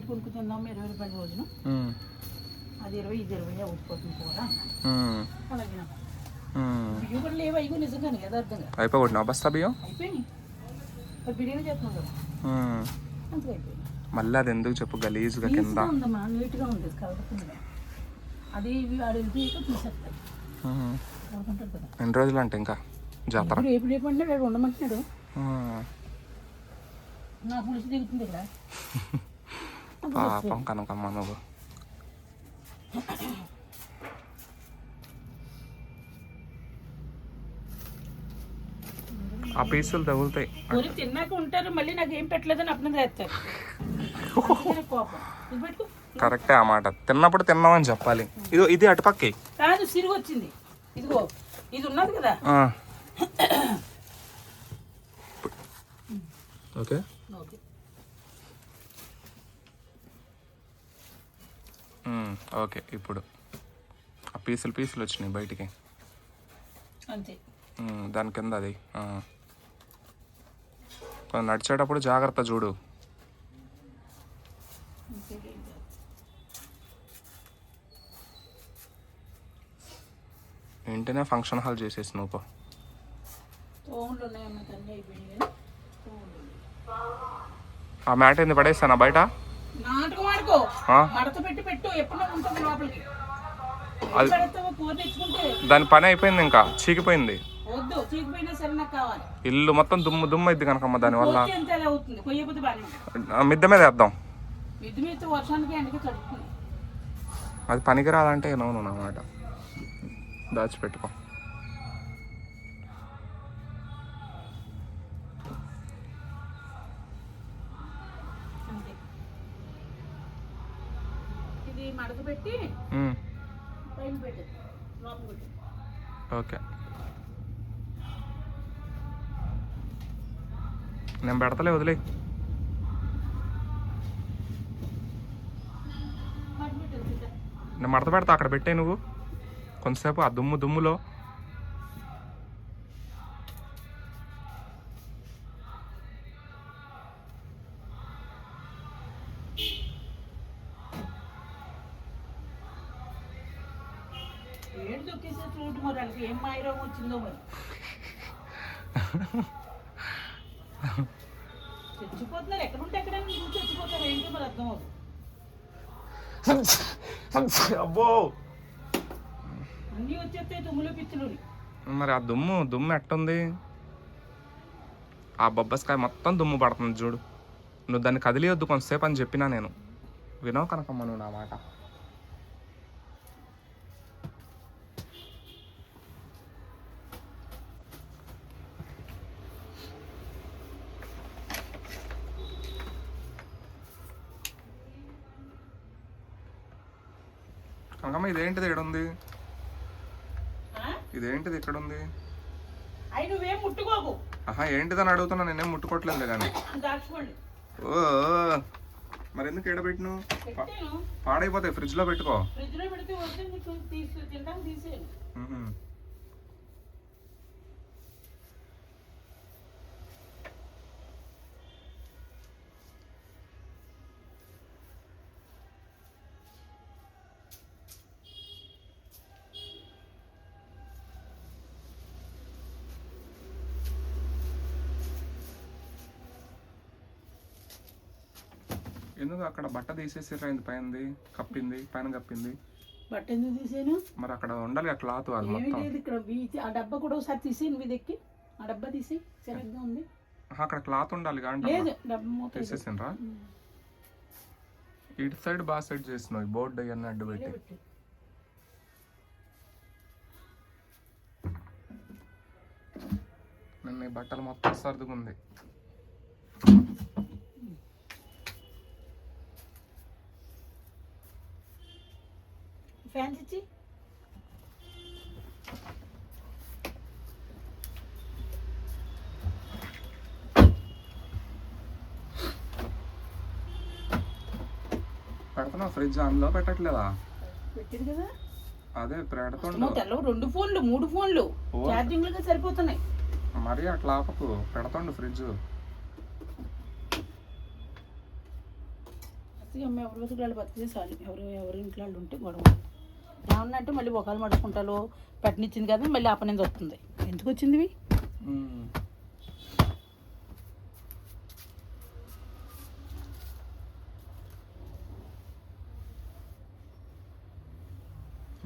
బయట ఇరవై రూపాయల రోజున. అది ఇరవై ఇది ఇరవై ఉడిపోతుంది కూడా అలాగే. బియ్యం కూడా లేవు అయ్యో నిజంగానే యథార్థంగా. అయిపోగొట్టినా బస్తా బియ్యం? అయిపోయినాయి. బిర్యానీ చేస్తున్నాం కదా. అంతగా అయిపోయింది. మళ్ళీ అది ఎందుకు చెప్పు గలీజుగా కింద. ఉందమ్మా నీట్గా ఉంది కలుగుతుంది అది ఇవి ఆడు. అనుకుంటారు కదా. ఎన్ని రోజులు అంటే ఇంకా? జాతర? రేపు రేపు అంటే రేపు ఉండమంటున్నాడు. ఉమ్. నా పులుసు దిగుతుంది ఇక్కడ. పాపం కనకమ్మ నువ్వు ఆ పీసులు తగులుతాయి. ఊరికి తిన్నాక ఉంటారు మళ్ళీ నాకు ఏం పెట్టలేదని అప్పుడు చేస్తారు. కోపం? కరెక్టే ఆ మాట. తిన్నప్పుడు తిన్నామని చెప్పాలి. ఇది ఇది అటుపక్కి. కాదు సిరుగు వచ్చింది. ఇదిగో ఇది ఉన్నది కదా. ఓకే. ఓకే. ఓకే ఇప్పుడు. ఆ పీసులు పీసులు వచ్చినాయి బయటికి. అంతే. దాని కింద అది. నడిచేటప్పుడు జాగ్రత్త చూడు. వెంటనే ఫంక్షన్ హాల్ చేసేసి నువ్వు. ఆ మ్యాట్ ఏంది పడేస్తానా బయట? అది- దాని పని అయిపోయింది ఇంకా చీకిపోయింది. ఇల్లు మొత్తం దుమ్ము దుమ్ము అయింది బాగానే ఉంటుంది ఆ, మిద్దె మీద వేద్దాం. అది పనికి రాదంటే నవ్వు అన్నమాట దాచిపెట్టుకో. ఓకే. నేను పెడతలే వదిలే. నేను మడత పెడతా అక్కడ పెట్టే నువ్వు. కొంతసేపు ఆ దుమ్ము దుమ్ములో మరి వాళ్ళకి ఏం మాయరోగం వచ్చిందో మరి. చచ్చిపోతున్నారు. ఎక్కడుంటే ఎక్కడ చూసి చచ్చిపోతారు. ఏంటో మరి అర్థం అవుతుంది అబ్బో. అన్నీ వచ్చేస్తాయి తుమ్ములు పిచ్చులు మరి ఆ దుమ్ము దుమ్ము ఎట్టుంది? ఆ బొబ్బస్కాయ మొత్తం దుమ్ము పడుతుంది చూడు. నువ్వు దాన్ని కదిలియొద్దు కొంతసేపు అని చెప్పినా నేను. వినవు కనకమ్మ నువ్వు నా మాట. కనకమ్మ ఇదేంటిది ఇక్కడ ఉంది ఇదేంటిది ఇక్కడ ఉంది ఆహా ఏంటిదని అడుగుతున్నా నేనేం ముట్టుకోవట్లేదు కానీ ఓ మరి ఎందుకు ఎడబెట్టిను పెట్టాను. పాడైపోతాయి ఫ్రిడ్జ్లో పెట్టుకో ఫ్రిడ్జ్లో పెడితే వస్తే నీకు తీసి తినడానికి తీసేయండి మ్మ్. ఎందుకు అక్కడ బట్ట తీసేసిర్రా ఇంత పైనది? కప్పింది పైన కప్పింది? బట్ట ఎందుకు తీసాను? మరి అక్కడ ఉండాలి ఆ క్లాత్ అది మొత్తం. లేదు ఇక్కడ ఆ డబ్బా కూడా ఒకసారి తీసేయండి మీ దక్కి ఆ డబ్బా తీసి సరిగ్గా ఉంది. అక్కడ క్లాత్ ఉండాలి లేదు డబ్బా మూత. తీసేసిండ్రా. ఇటు సైడ్ బాగా సెట్ చేసినావు ఈ బోర్డు అవన్నీ అడ్డు పెట్టి. నిన్న ఈ బట్టలు మొత్తం సర్దుకుంది. ఫ్యాన్స్ ఇచ్చి పెడుతున్నావు ఫ్రిడ్జ్ అందులో పెట్టట్లేదా? పెట్టారు కదా. అదే పెడుతుండు రెండు ఫోన్లు మూడు ఫోన్లు. ఓ. ఛార్జింగ్లుగా సరిపోతున్నాయి. మరి అట్లా ఆపకు పెడుతుండు ఫ్రిడ్జ్. బతికి అమ్మ ఎవరి బతుకు వాళ్ళు బతికితే చాలు. ఎవరు ఎవరి ఇంట్లో వాళ్ళు ఉంటే గొడవ. ఏమన్నా అంటే మళ్ళీ ఒకళ్ళు మడుచుకుంటారు పెట్టనిచ్చింది కదా మళ్ళీ అపనింది వస్తుంది. ఎందుకు వచ్చింది.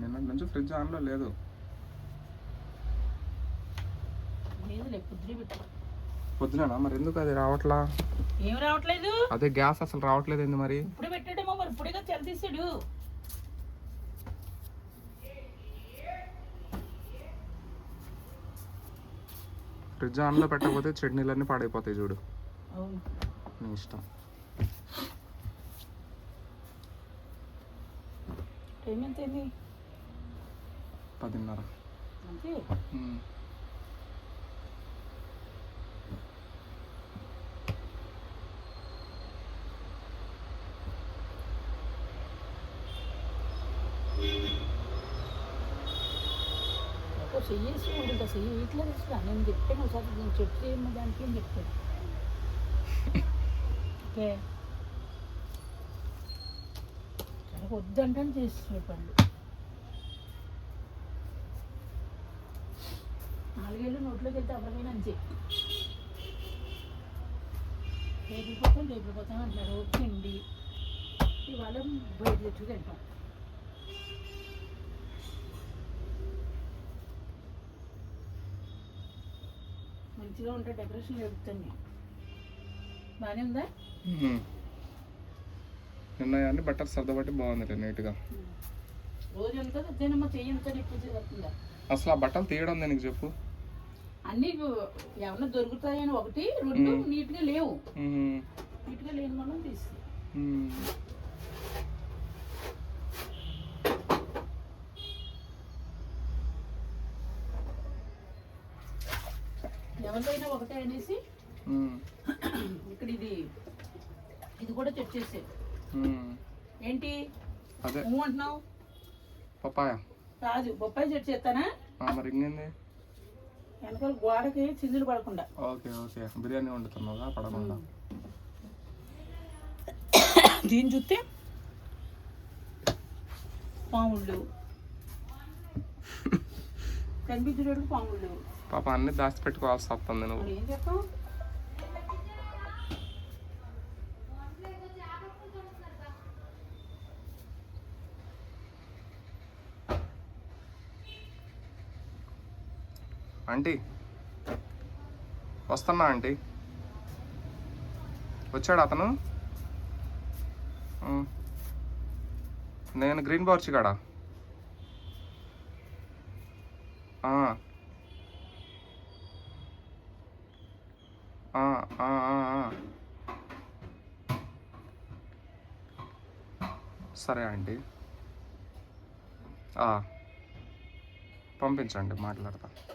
నిన్నటి నుంచి ఫ్రిడ్జ్ ఆన్లో లేదు. పొద్దున మరి ఎందుకు అది రావట్లా? ఏం రావట్లేదు? అదే గ్యాస్ అసలు రావట్లేదు మరి? ఇప్పుడు పెట్టాడేమో మరి ఇప్పుడేగా తెల తీసాడు ఫ్రిడ్జ్ ఆన్లో పెట్టకపోతే చట్నీలన్నీ పాడైపోతాయి చూడు. నీ ఇష్టం. పదిన్నర. అంతే మ్మ్. ఒక చెయ్యేసి చెయ్యి ఇట్లా తీసుకురా. నేను చెప్పాను ఒకసారి నేను చెట్టు చేయమని దానికి ఏం చెప్తాను ఓకే. వద్దంటే చేసి చెప్పండి నాలుగేళ్ళు నోట్లోకి వెళ్తే ఎవరికైనా అంతే. రేపు పోతాం రేపు పోతాం అంటున్నారు. ఓకే అండి ఇవాళ బయట తెచ్చుకుంటాం మంచిగా ఉంటే డెకరేషన్ చెప్తాను బాగానే ఉందా. నిన్న అన్ని బట్టలు సర్దబట్టి బాగుంది నీట్గా. రోజు ఎంత తెచ్చానమ్మా చెయ్యి ఎంత చేస్తుందా? అసలు ఆ బట్టలు తీయడం దేనికి చెప్పు? అన్నీ ఏమన్నా దొరుకుతాయని ఒకటి రెండు నీట్గా లేవు. నీట్గా లేని మనం తీసి ఎవరిదైనా ఒకటే అనేసి. ఇక్కడ ఇది ఇది కూడా చెక్ మ్మ్. ఏంటి? అదే. నువ్వు అంటున్నావు? పపాయ కాదు బొప్పాయి చెట్టు చేస్తానా? మరి ఇంకేంది? వెనకాల గోడకి చిందులు పడకుండా. Okay okay. బిర్యానీ వండుతున్నావుగా పడకుండా. దీన్ని చూస్తే పాముళ్ళు కనిపించేటప్పుడు పాముళ్ళు పాప అన్ని దాచి పెట్టుకోవాల్సి వస్తుంది నువ్వు. ఆంటీ వస్తున్నా ఆంటీ. వచ్చాడు అతను. నేను గ్రీన్ బార్చి కాడ ఆ. ఆ, ఆ, ఆ, ఆ. సరే అండి. పంపించండి మాట్లాడతాను